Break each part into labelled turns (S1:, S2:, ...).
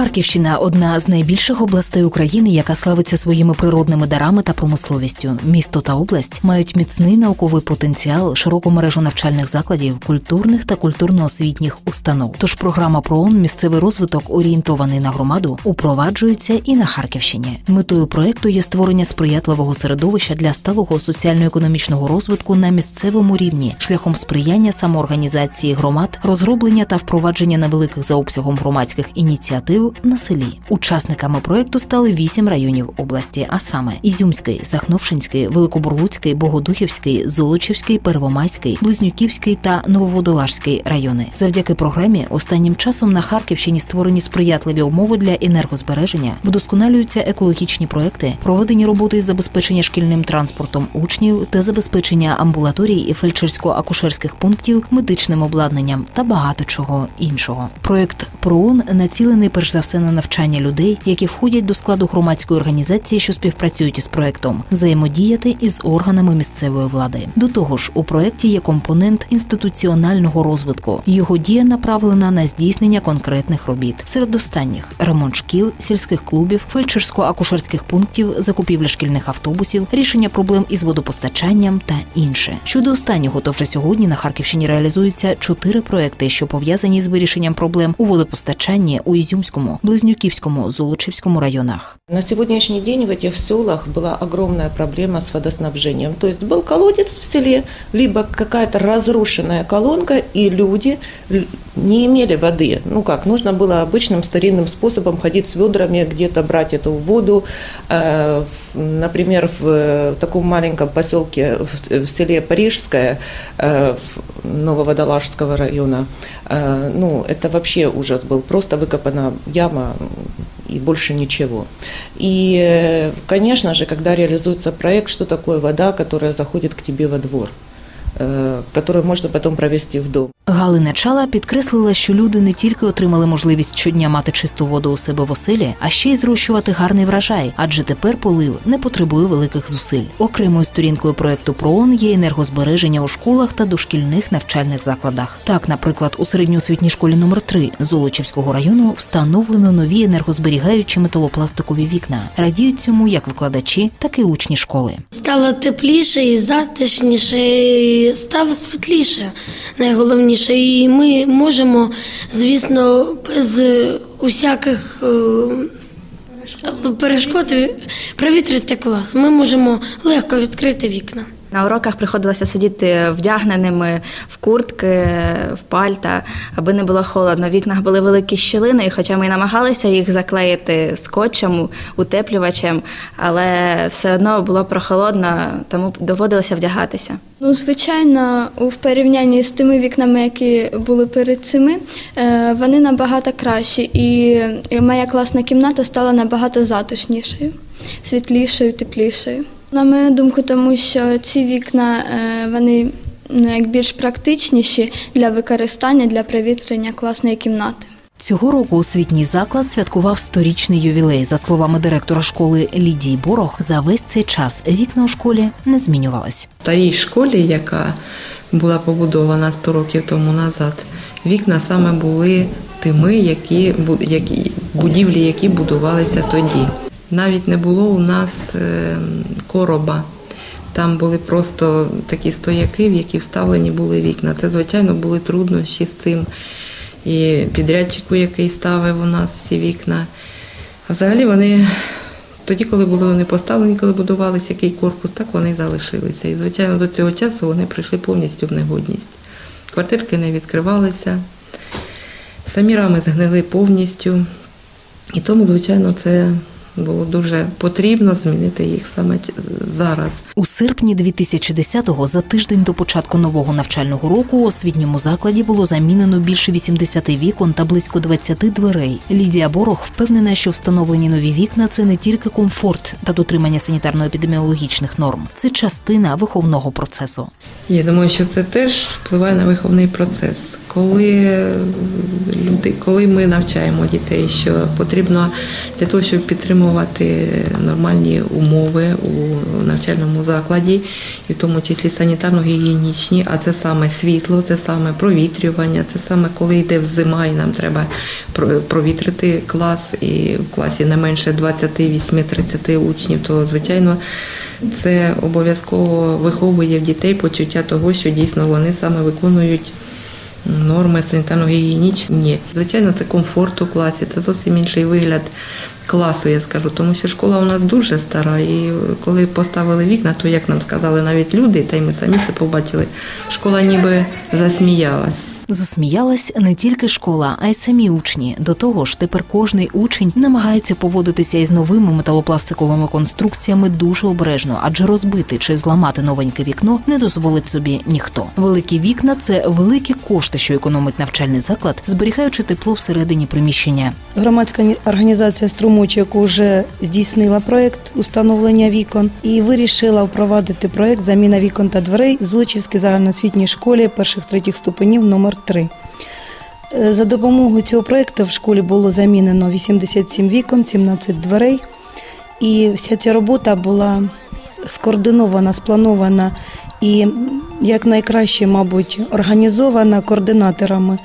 S1: Харківщина одна з найбільших областей України, яка славиться своїми природними дарами та промисловістю. Місто та область мають міцний науковий потенціал, широку мережу навчальних закладів, культурних та культурно-освітніх установ. Тож програма ПРООН місцевий розвиток, орієнтований на громаду, упроваджується і на Харківщині. Метою проекту є створення сприятливого середовища для сталого соціально-економічного розвитку на місцевому рівні, шляхом сприяння самоорганізації громад, розроблення та впровадження невеликих за обсягом громадських ініціатив на селі. Учасниками проекту стали вісім районів області, а саме Ізюмський, Сахновшинський, Великобурлуцький, Богодухівський, Золочівський, Первомайський, Близнюківський та Нововодолажський райони. Завдяки програмі останнім часом на Харківщині створені сприятливі умови для енергозбереження, вдосконалюються екологічні проекти, проведені роботи із забезпечення шкільним транспортом учнів та забезпечення амбулаторій і фельдшерсько-акушерських пунктів медичним обладнанням та багато чого іншого. Проект ПРООН націлений перш за все на навчання людей, які входять до складу громадської організації, що співпрацюють із проектом, взаємодіяти із органами місцевої влади. До того ж, у проекті є компонент інституціонального розвитку. Його дія направлена на здійснення конкретних робіт. Серед останніх ремонт шкіл, сільських клубів, фельдшерсько-акушерських пунктів, закупівля шкільних автобусів, рішення проблем із водопостачанням та інше. Щодо останнього, то вже сьогодні на Харківщині реалізуються чотири проекти, що пов'язані з вирішенням проблем у водопостачанні у Ізюмському, Близнюківському, Золочівському районах.
S2: На сегодняшний день в этих селах была огромная проблема с водоснабжением. То есть был колодец в селе, либо какая-то разрушенная колонка, и люди л- не имели воды. Ну как, нужно было обычным старинным способом ходить с ведрами, где-то брать эту воду. Э, в- Например, в э, таком маленьком поселке в в селе Парижское э, в- Нововодолажского района, э, ну это вообще ужас был. Просто выкопана яма и больше ничего. И, э, конечно же, когда реализуется проект, что такое вода, которая заходит к тебе во двор, э, которую можно потом провести в дом.
S1: Галина Чала підкреслила, що люди не тільки отримали можливість щодня мати чисту воду у себе в оселі, а ще й зрощувати гарний врожай, адже тепер полив не потребує великих зусиль. Окремою сторінкою проекту ПРООН є енергозбереження у школах та дошкільних навчальних закладах. Так, наприклад, у середньоосвітній школі номер 3 Золочівського району встановлено нові енергозберігаючі металопластикові вікна. Радіють цьому як викладачі, так і учні школи.
S3: Стало тепліше і затишніше, і стало світліше, найголовніше. І ми можемо, звісно, без усяких е, перешкод провітрити клас. Ми можемо легко відкрити вікна.
S4: На уроках приходилося сидіти вдягненими в куртки, в пальта, аби не було холодно. В вікнах були великі щілини, і хоча ми й намагалися їх заклеїти скотчем, утеплювачем, але все одно було прохолодно, тому доводилося вдягатися.
S5: Ну, звичайно, у порівнянні з тими вікнами, які були перед цими, е, вони набагато кращі, і моя класна кімната стала набагато затишнішою, світлішою, теплішою. На мою думку, тому що ці вікна е, вони ну, як більш практичніші для використання для провітрення класної кімнати.
S1: Цього року освітній заклад святкував сторічний ювілей. За словами директора школи Лідії Борох, за весь цей час вікна у школі не змінювались.
S6: В старій школі, яка була побудована 100 років тому назад, вікна саме були тими, які, які будівлі, які будувалися тоді. Навіть не було у нас е, короба. Там були просто такі стояки, в які вставлені були вікна. Це, звичайно, були труднощі з цим. І підрядчику, який ставив у нас ці вікна. А взагалі вони тоді, коли були вони поставлені, коли будувалися який корпус, так вони залишилися. І, звичайно, до цього часу вони прийшли повністю в негодність. Квартирки не відкривалися, самі рами згнили повністю. І тому, звичайно, це було дуже потрібно змінити їх саме зараз.
S1: У серпні 2010-го, за тиждень до початку нового навчального року, у освітньому закладі було замінено більше 80 вікон та близько 20 дверей. Лідія Борох впевнена, що встановлені нові вікна це не тільки комфорт та дотримання санітарно-епідеміологічних норм, це частина виховного процесу.
S6: Я думаю, що це теж впливає на виховний процес. коли люди, коли ми навчаємо дітей, що потрібно для того, щоб підтримувати нормальні умови у навчальному закладі, і в тому числі санітарно-гігієнічні, а це саме світло, це саме провітрювання, це саме коли йде зима, і нам треба провітрити клас, і в класі не менше 28-30 учнів, то звичайно. Це обов'язково виховує в дітей почуття того, що дійсно вони саме виконують норми санітарно-гігієнічні. Звичайно, це комфорт у класі, це зовсім інший вигляд класу, я скажу, тому що школа у нас дуже стара. І коли поставили вікна, то як нам сказали навіть люди, та й ми самі це побачили, школа ніби засміялась.
S1: Засміялась не тільки школа, а й самі учні. До того ж, тепер кожний учень намагається поводитися із новими металопластиковими конструкціями дуже обережно, адже розбити чи зламати новеньке вікно не дозволить собі ніхто. Великі вікна це великі кошти, що економить навчальний заклад, зберігаючи тепло всередині приміщення.
S7: Громадська організація «Струмочок» вже здійснила проєкт установлення вікон і вирішила впровадити проєкт заміна вікон та дверей в Злочівській загальноосвітній школі перших третіх ступенів номер 3. Е, за допомогою цього проєкту в школі було замінено 87 вікон, 17 дверей. І вся ця робота була скоординована, спланована і якнайкраще, мабуть, організована координаторами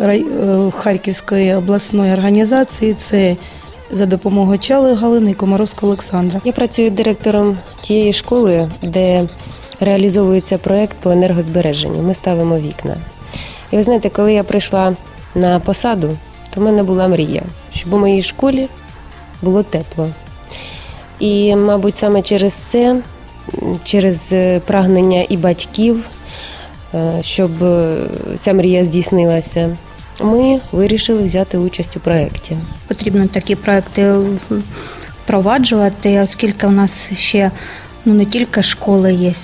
S7: е, Харківської обласної організації. Це за допомогою Чали Галини і Комаровського Олександра.
S8: Я працюю директором тієї школи, де реалізовується проєкт по енергозбереженню. Ми ставимо вікна. І ви знаєте, коли я прийшла на посаду, то в мене була мрія, щоб у моїй школі було тепло. І, мабуть, саме через це, через е, прагнення і батьків, е, щоб е, ця мрія здійснилася, ми вирішили взяти участь у проєкті.
S9: Потрібно такі проекти впроваджувати, оскільки у нас ще ну не тільки школи є,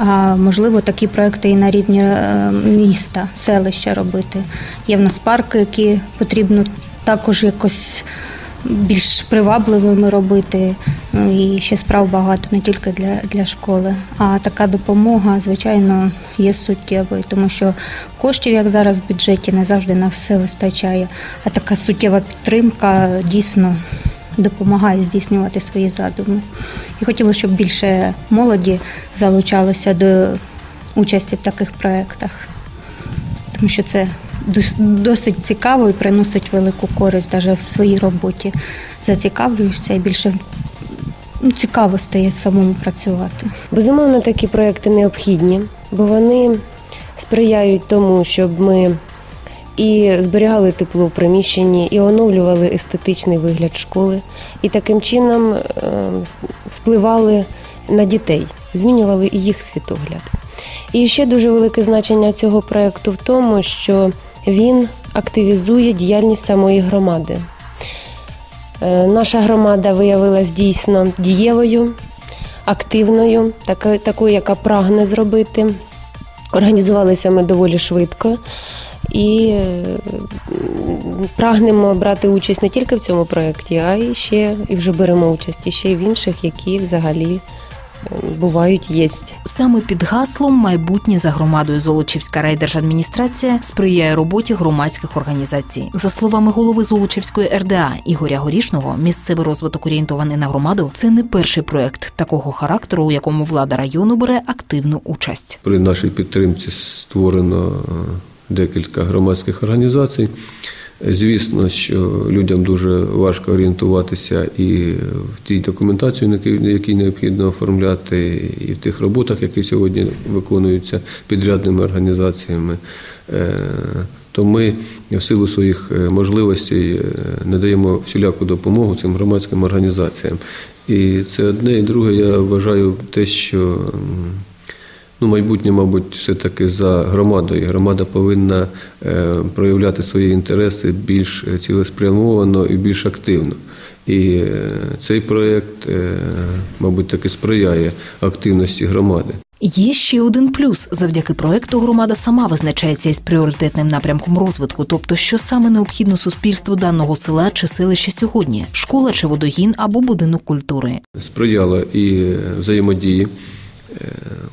S9: а можливо такі проекти і на рівні е, міста, селища робити. Є в нас парки, які потрібно також якось більш привабливими робити. Ну, і ще справ багато не тільки для для школи. А така допомога, звичайно, є суттєвою, тому що коштів, як зараз в бюджеті, не завжди на все вистачає. А така суттєва підтримка дійсно допомагає здійснювати свої задуми. І хотілося, щоб більше молоді залучалося до участі в таких проєктах, тому що це досить цікаво і приносить велику користь навіть в своїй роботі. Зацікавлюєшся і більше ну, цікаво стає самому працювати.
S8: Безумовно, такі проекти необхідні, бо вони сприяють тому, щоб ми і зберігали тепло в приміщенні, і оновлювали естетичний вигляд школи, і таким чином е, впливали на дітей, змінювали і їх світогляд. І ще дуже велике значення цього проєкту в тому, що він активізує діяльність самої громади. Е, наша громада виявилась дійсно дієвою, активною, такою, яка прагне зробити. Організувалися ми доволі швидко і е, прагнемо брати участь не тільки в цьому проєкті, а й ще і вже беремо участь і ще й в інших, які взагалі. Е, бувають єсть
S1: саме під гаслом майбутнє за громадою Золочівська райдержадміністрація сприяє роботі громадських організацій. За словами голови Золочівської РДА Ігоря Горішного, місцевий розвиток орієнтований на громаду це не перший проект такого характеру, у якому влада району бере активну участь.
S10: При нашій підтримці створено е, декілька громадських організацій. Звісно, що людям дуже важко орієнтуватися і в тій документації, які необхідно оформляти, і в тих роботах, які сьогодні виконуються підрядними організаціями. Е, то ми в силу своїх е, можливостей е, надаємо всіляку допомогу цим громадським організаціям. І це одне, і друге, я вважаю те, що Ну, майбутнє, мабуть, все-таки за громадою. Громада повинна е, проявляти свої інтереси більш цілеспрямовано і більш активно. І е, цей проєкт, е, мабуть, таки сприяє активності громади.
S1: Є ще один плюс. Завдяки проекту громада сама визначається із пріоритетним напрямком розвитку, тобто, що саме необхідно суспільству даного села чи селища сьогодні школа чи водогін або будинок культури.
S10: Сприяла і взаємодії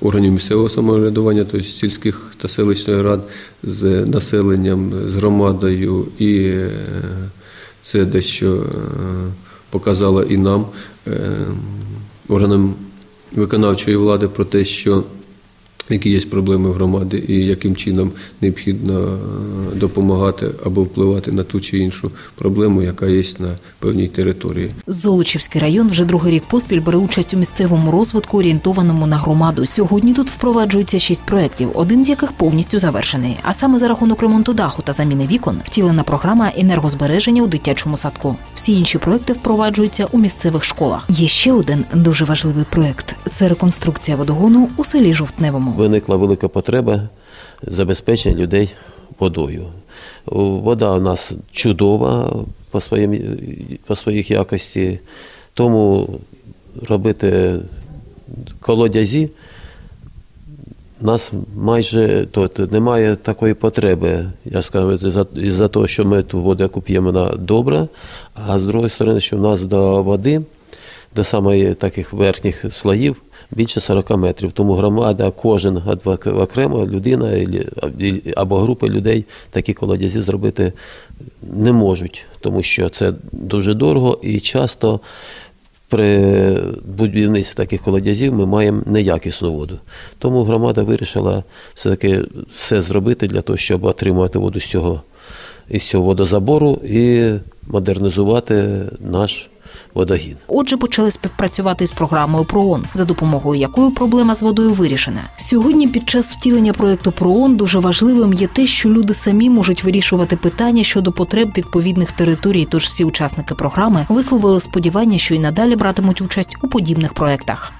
S10: органів місцевого самоврядування, тобто сільських та селищних рад з населенням, з громадою, і е, це дещо е, показало і нам, е, органам виконавчої влади, про те, що які є проблеми в громаді і яким чином необхідно е, допомагати або впливати на ту чи іншу проблему, яка є на певній території.
S1: Золочівський район вже другий рік поспіль бере участь у місцевому розвитку, орієнтованому на громаду. Сьогодні тут впроваджується шість проєктів, один з яких повністю завершений. А саме за рахунок ремонту даху та заміни вікон втілена програма енергозбереження у дитячому садку. Всі інші проекти впроваджуються у місцевих школах. Є ще один дуже важливий проект це реконструкція водогону у селі Жовтневому.
S11: Виникла велика потреба забезпечення людей водою. Вода у нас чудова по, своїм, по своїх якості, тому робити колодязі нас майже тут немає такої потреби. Я скажу, за того, що ми ту воду яку п'ємо, вона добра, а з другої сторони, що в нас до води, до самої таких верхніх слоїв, більше 40 метрів. Тому громада, кожен окремо людина або група людей такі колодязі зробити не можуть, тому що це дуже дорого і часто. При будівництві таких колодязів ми маємо неякісну воду. Тому громада вирішила все-таки все зробити для того, щоб отримувати воду з цього, із цього водозабору і модернізувати наш водогін.
S1: Отже, почали співпрацювати з програмою ПРООН, за допомогою якої проблема з водою вирішена. Сьогодні, під час втілення проекту ПРООН, дуже важливим є те, що люди самі можуть вирішувати питання щодо потреб відповідних територій. Тож всі учасники програми висловили сподівання, що й надалі братимуть участь у подібних проектах.